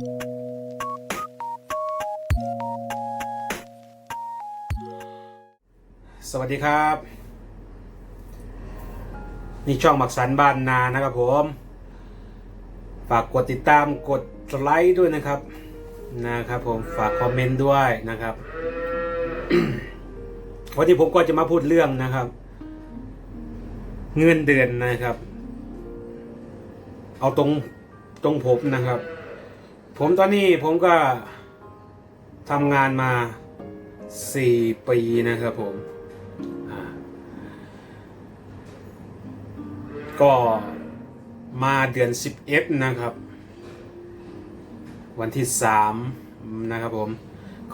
สวัสดีครับ นี่ช่องหมักสันบ้านนานะครับผม ฝากกดติดตามกดไลค์ด้วยนะครับนะครับผมฝากคอมเมนต์ด้วยนะครับ วันนี้ผมก็จะมาพูดเรื่องนะครับ เงินเดือนนะครับ เอาตรงตรงผมนะครับ ผมตอนนี้ผมก็ทำงานมาสี่ปีนะครับผม ก็มาเดือน 11 นะครับ วันที่ 3 นะครับผม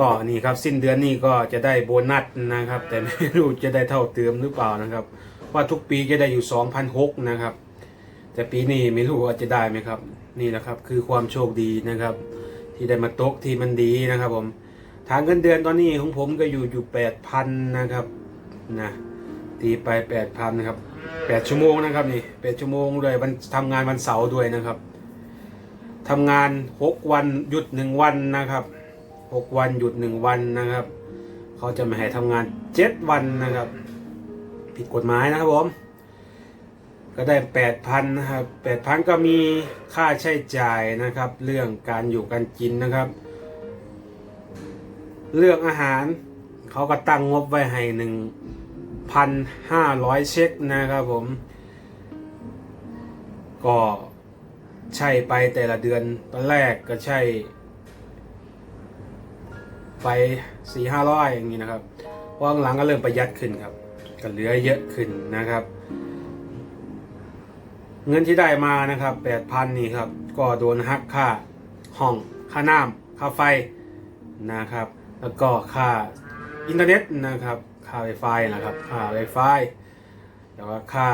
ก็นี่ครับสิ้นเดือนนี้ก็จะได้โบนัสนะครับ แต่ไม่รู้จะได้เท่าเติมหรือเปล่านะครับ ว่าทุกปีจะได้อยู่ 2,006นะครับ แต่ปีนี้ไม่รู้ว่าจะได้ไหมครับ นี่แหละครับคือความโชคดีนะครับ ที่ได้มาตกที่มันดีนะครับ ผมทางเงินเดือนตอนนี้ของผมก็อยู่อยู่แปดพันนะครับนะตีไปแปดพันนะครับแปดชั่วโมงนะครับนี่แปดชั่วโมงเลยวันทำงานวันเสาร์ด้วยนะครับทำงานหกวันหยุดหนึ่งวันนะครับหกวันหยุดหนึ่งวันนะครับ เขาจะไม่ให้ทำงานเจ็ดวันนะครับ ผิดกฎหมายนะครับผม ก็ได้แปดพันนะครับแปดพันก็มีค่าใช้จ่ายนะครับ เรื่องการอยู่การกินนะครับ เรื่องอาหารเขาก็ตั้งงบไว้ให้หนึ่งพันห้าร้อยเช็คนะครับผม ก็ใช่ไปแต่ละเดือนตอนแรกก็ใช่ ไปสี่ห้าร้อยอย่างนี้นะครับเพราหลังก็เริ่มประหยัดขึ้นครับ ก็เหลือเยอะขึ้นนะครับ เงินที่ได้มานะครับแปดพันนี่ครับ ก็โดนหักค่าห้องค่าน้ำค่าไฟนะครับ แล้วก็ค่าอินเทอร์เน็ตนะครับค่าไวไฟนะครับค่าไวไฟแล้วก็ค่า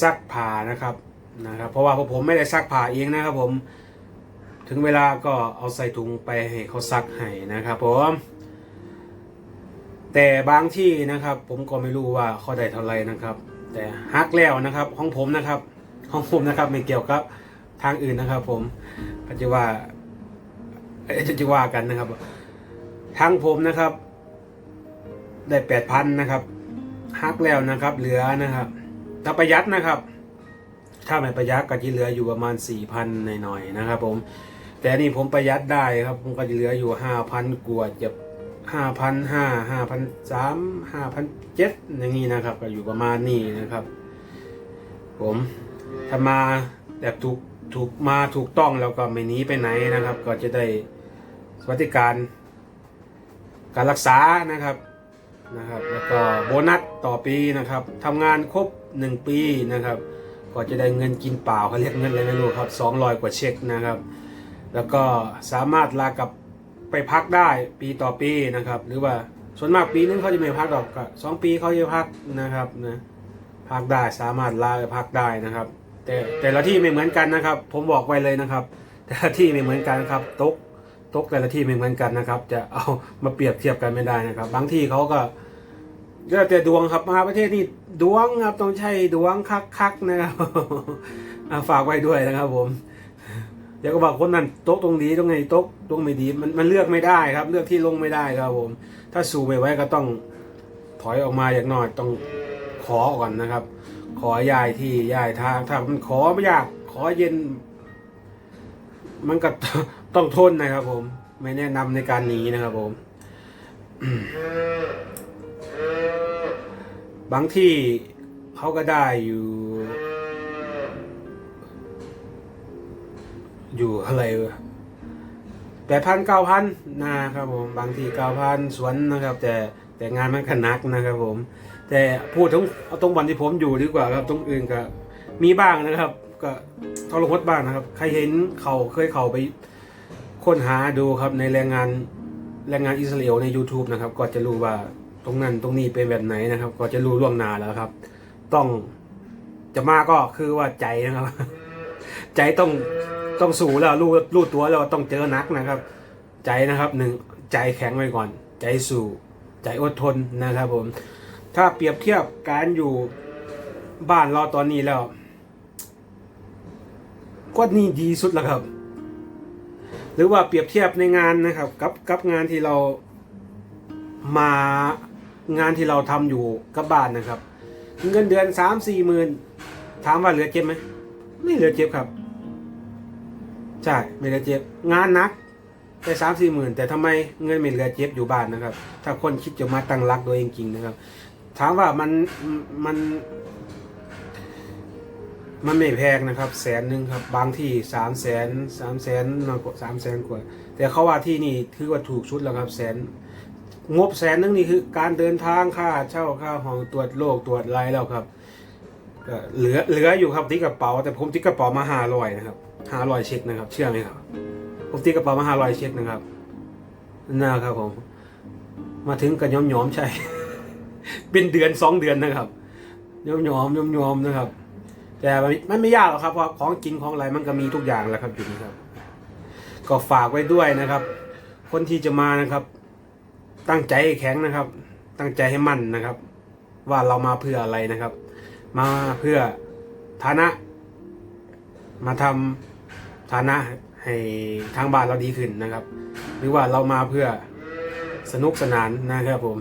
ซักผ้านะครับนะครับเพราะว่าพวกผมไม่ได้ซักผ้าเองนะครับผมถึงเวลาก็เอาใส่ถุงไปให้เขาซักให้นะครับผมแต่บางที่นะครับผมก็ไม่รู้ว่าเขาได้เท่าไหร่นะครับ แต่ฮักแล้วนะครับของผมนะครับของผมนะครับ ไม่เกี่ยวกับทางอื่นนะครับ ผมก็จะว่าเอ้ยจะว่ากันนะครับทางผมนะครับ ได้แปดพันนะครับฮักแล้วนะครับ เหลือนะครับถ้าประหยัดนะครับ ถ้าไม่ประหยัดก็จะเหลืออยู่ประมาณสี่พันหน่อยๆนะครับ ผม แต่นี่ผมประหยัดได้ครับ ผมก็จะเหลืออยู่ห้าพันกว่าจะ ห้าพันห้าห้าพันสามห้าพันเจ็ดอย่างนี้นะครับ ก็อยู่ประมาณนี้นะครับ ผมถ้ามาแบบถูกถูกมาถูกต้องแล้วก็ไม่หนีไปไหนนะครับ ก็จะได้สวัสดิการ การรักษานะครับนะครับ แล้วก็โบนัสต่อปีนะครับทำงานครบ1ปีนะครับ ก็จะได้เงินกินเปล่าเขาเรียกเงินอะไรไม่รู้ครับ200กว่าเช็คนะครับ แล้วก็สามารถลากับ ไปพักได้ปีต่อปีนะครับ หรือว่าส่วนมากปีนึงเขาจะไม่พักหรอกก็สองปีเขาจะพักนะครับนะพักได้สามารถลาไปพักได้นะครับ แต่แต่ละที่ไม่เหมือนกันนะครับ ผมบอกไว้เลยนะครับ แต่ละที่ไม่เหมือนกันครับตกตกแต่ละที่ไม่เหมือนกันนะครับ จะเอามาเปรียบเทียบกันไม่ได้นะครับ บางที่เขาก็ก็แต่ดวงครับมาประเทศนี้ดวงครับต้องใช้ดวงคักๆนะครับฝากไว้ด้วยนะครับผม เดี๋ยวก็บอกคนนั้นโต๊ะตรงนี้ตรงไหนโต๊ะตรงไม่ดีมันมันเลือกไม่ได้ครับ เลือกที่ลงไม่ได้ครับผม ถ้าสูไม่ไหวก็ต้องถอยออกมาอย่างน้อยต้องขอก่อนนะครับ ขอยายที่ยายทางถ้ามันขอไม่ยากขอเย็น มันก็ต้องทนนะครับ ผม ไม่แนะนำในการหนีนะครับ ผมบางที่เขาก็ได้อยู่ อยู่อะไรแปดพันเก้าพันนะครับผมบางทีเก้าพันสวนนะครับ แต่แต่งานมันก็นักนะครับผม แต่พูดถึงเอาตรงวันที่ผมอยู่ดีกว่าครับตรงอื่นก็มีบ้างนะครับ ก็ทรหดบ้างนะครับ ใครเห็นเขาเคยเขาไปค้นหาดูครับในแรงงานแรงงานอิสราเอลใน YouTube นะครับ ก็จะรู้ว่าตรงนั้นตรงนี้เป็นแบบไหนนะครับ ก็จะรู้ล่วงหน้าแล้วครับ ต้องจะมาก็คือว่าใจนะครับ ใจต้อง ต้องสู้แล้วรู้รู้ตัวแล้วต้องเจอนักนะครับ ใจนะครับหนึ่งใจแข็งไว้ก่อน ใจสู้ใจอดทนนะครับผม ถ้าเปรียบเทียบการอยู่บ้านเราตอนนี้แล้ว ก็นี่ดีสุดแล้วครับ หรือว่าเปรียบเทียบในงานนะครับ กับกับงานที่เรามางานที่เราทำอยู่กับบ้านนะครับ เงินเดือนสามสี่หมื่นถามว่าเหลือเจ็บไหมไม่เหลือเจ็บครับ ใช่ไม่เหลือเจ็บ งานนักได้สามสี่หมื่นแต่ทำไมเงินไม่เหลือเจ็บอยู่บ้านนะครับ ถ้าคนคิดจะมาตั้งรักตัวเองจริงนะครับ ถามว่ามันมัน มันไม่แพงนะครับ แสนหนึ่งครับ บางที่สามแสนสามแสนมากกว่าสามแสนกว่า แต่เขาว่าที่นี่ถือว่าถูกชุดแล้วครับ แสนงบแสนนึงนี่คือ การเดินทางค่าเช่าค่าห้องตรวจโรคตรวจไรแล้วครับ ก็เหลือเหลืออยู่ครับที่กระเป๋า แต่ผมที่กระเป๋ามาหาร้อยนะครับหาร้อยเช็คนะครับ เชื่อไหมครับ ผมที่กระเป๋ามาหาร้อยเช็คนะครับนะครับผม มาถึงกันย้อมย้อมๆใช่ เป็นเดือนสองเดือนนะครับย้อมย้อมย้อมย้อมๆนะครับ แต่มันมันไม่ยากหรอกครับเพราะของกินของอะไรมันก็มีทุกอย่างแหล้วครับอยู่นี่ครับ ก็ฝากไว้ด้วยนะครับ คนที่จะมานะครับ ตั้งใจแข็งนะครับ ตั้งใจให้มั่นนะครับ ว่าเรามาเพื่ออะไรนะครับ มาเพื่อฐานะ มาทำฐานะให้ทางบ้านเราดีขึ้นนะครับ หรือว่าเรามาเพื่อสนุกสนานนะครับผม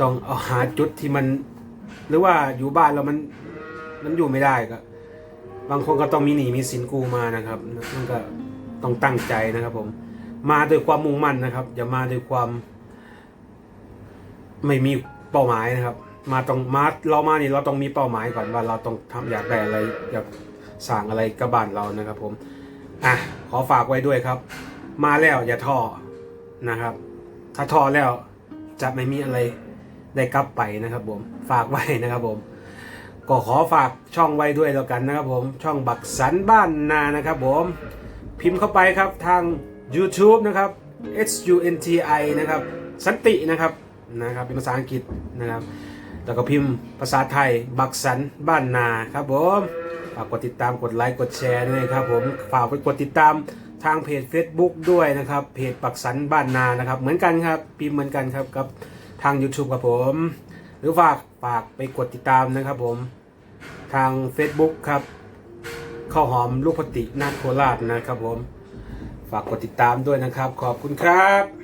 ต้องเอาหาจุดที่มัน หรือว่าอยู่บ้านเรามันมันอยู่ไม่ได้ก็บางคนก็ต้องมีหนี้มีสินกู้มานะครับมันก็ต้องตั้งใจนะครับผม มาด้วยความมุ่งมั่นนะครับ อย่ามาด้วยความไม่มีเป้าหมายนะครับ มาต้องมาเรามานี่เราต้องมีเป้าหมายก่อนว่าเราต้องทำอยากได้อะไรอยากสั่งอะไรกับบ้านเรานะครับผมอะขอฝากไว้ด้วยครับ มาแล้วอย่าท้อนะครับ ถ้าท้อแล้วจะไม่มีอะไรได้กลับไปนะครับผมฝากไว้นะครับผมก็ขอฝากช่องไว้ด้วยแล้วกันนะครับผมช่องบักสันบ้านนานะครับผมพิมพ์เข้าไปครับทาง YouTube นะครับ S U N T I นะครับสันตินะครับนะครับเป็นภาษาอังกฤษนะครับ แล้วก็พิมพ์ภาษาไทย บักสันบ้านนาครับผมฝากกดติดตามกดไลค์กดแชร์ด้วยครับผมฝากไปกดติดตามทางเพจ Facebook ด้วยนะครับ เพจบักสันบ้านนานะครับ เหมือนกันครับพิมพ์เหมือนกันครับกับทาง YouTube ครับผม หรือฝากฝากไปกดติดตามนะครับผมทาง Facebook ครับข้าวหอมลูกพตินาโคราชนะครับผม ฝากกดติดตามด้วยนะครับ ขอบคุณครับ